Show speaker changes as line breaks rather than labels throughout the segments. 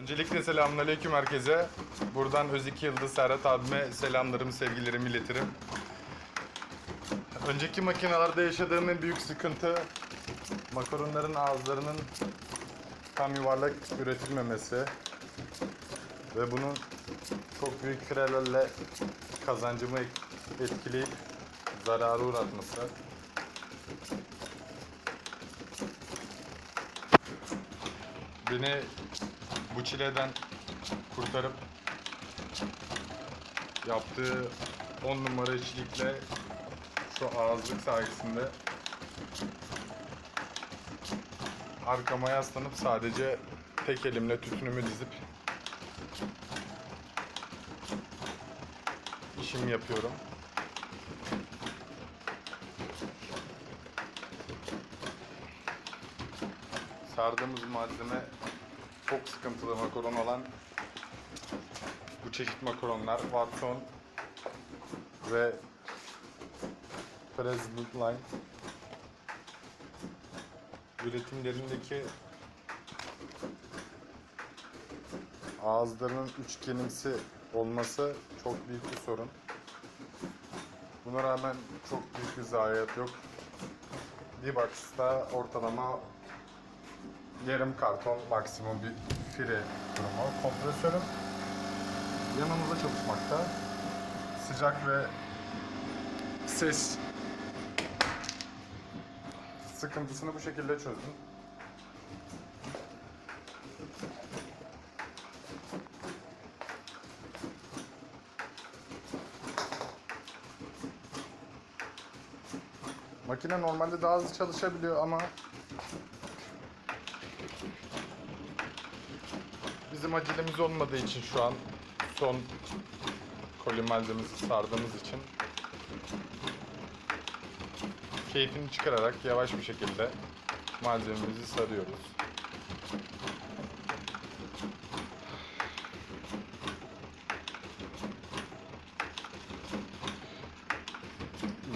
Öncelikle selamünaleyküm herkese. Buradan Öziki Yıldız Serhat abime selamlarımı, sevgilerimi iletirim. Önceki makinelerde yaşadığım en büyük sıkıntı makaronların ağızlarının tam yuvarlak üretilmemesi ve bunun çok büyük firelerle kazancımı etkileyip zarara uğratması. Beni bu çileden kurtarıp yaptığı 10 numara işçilikle şu ağızlık sayesinde arkama yaslanıp sadece tek elimle tütünümü dizip işimi yapıyorum. Sardığımız malzeme çok sıkıntılı makaron olan bu çeşit makaronlar Watson ve President Line üretimlerindeki ağızlarının üçgenimsi olması çok büyük bir sorun. Buna rağmen çok büyük bir zayiat yok. D-Box'ta ortalama yarım karton maksimum bir fire durumu. Kompresörüm yanımızda çalışmakta. Sıcak ve ses sıkıntısını bu şekilde çözdüm. Makine normalde daha hızlı çalışabiliyor ama bizim acelemiz olmadığı için şu an son koli malzemesi sardığımız için keyfini çıkararak yavaş bir şekilde malzememizi sarıyoruz.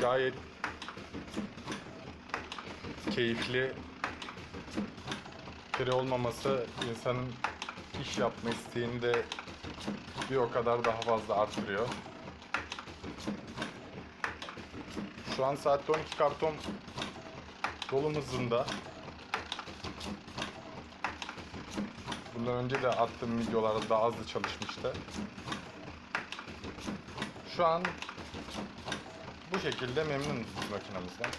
Gayet keyifli pire olmaması insanın iş yapma isteğini de bir o kadar daha fazla arttırıyor. Şu an saatte 12 karton dolum hızında. Bundan önce de attığım videolarda daha hızlı çalışmıştı. Şu an bu şekilde memnunuz makinemizden.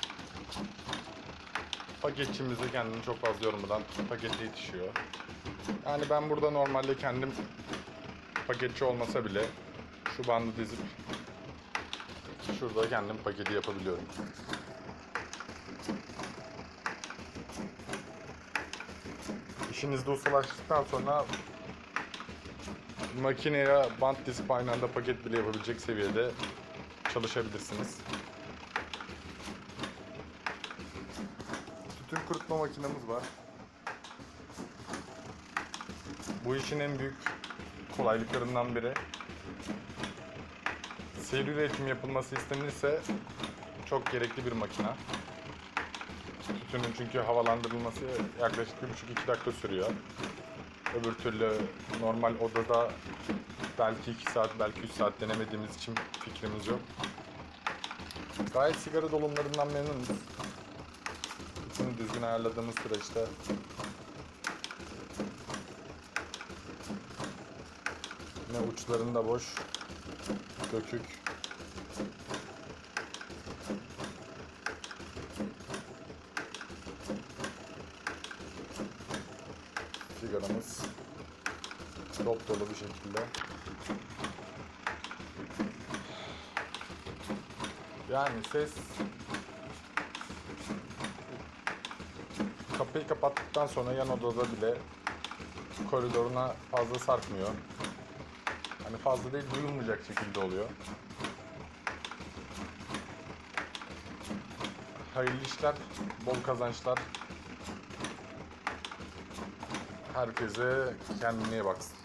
Paketçimiz de kendini çok fazla yormadan pakete yetişiyor. Yani ben burada normalde kendim paketçi olmasa bile şu bandı dizip şurada kendim paketi yapabiliyorum. İşinizde ustalaştıktan sonra makineye bant dizip aynı anda paket bile yapabilecek seviyede çalışabilirsiniz. Tütün kurutma makinemiz var. Bu işin en büyük kolaylıklarından biri. Seri üretim yapılması istenirse çok gerekli bir makina. Tütünün çünkü havalandırılması yaklaşık 1,5-2 dakika sürüyor. Öbür türlü normal odada belki 2 saat, belki 3 saat denemediğimiz için fikrimiz yok. Gayet sigara dolumlarından memnunuz. Düzgün ayarladığımız süreçte Yine uçlarında boş, dökük. Sigaramız dop dolu bir şekilde. Yani ses kapıyı kapattıktan sonra yan odada bile koridoruna fazla sarkmıyor. Hani fazla değil duyulmayacak şekilde oluyor. Hayırlı işler, bol kazançlar. Herkese kendine baksın.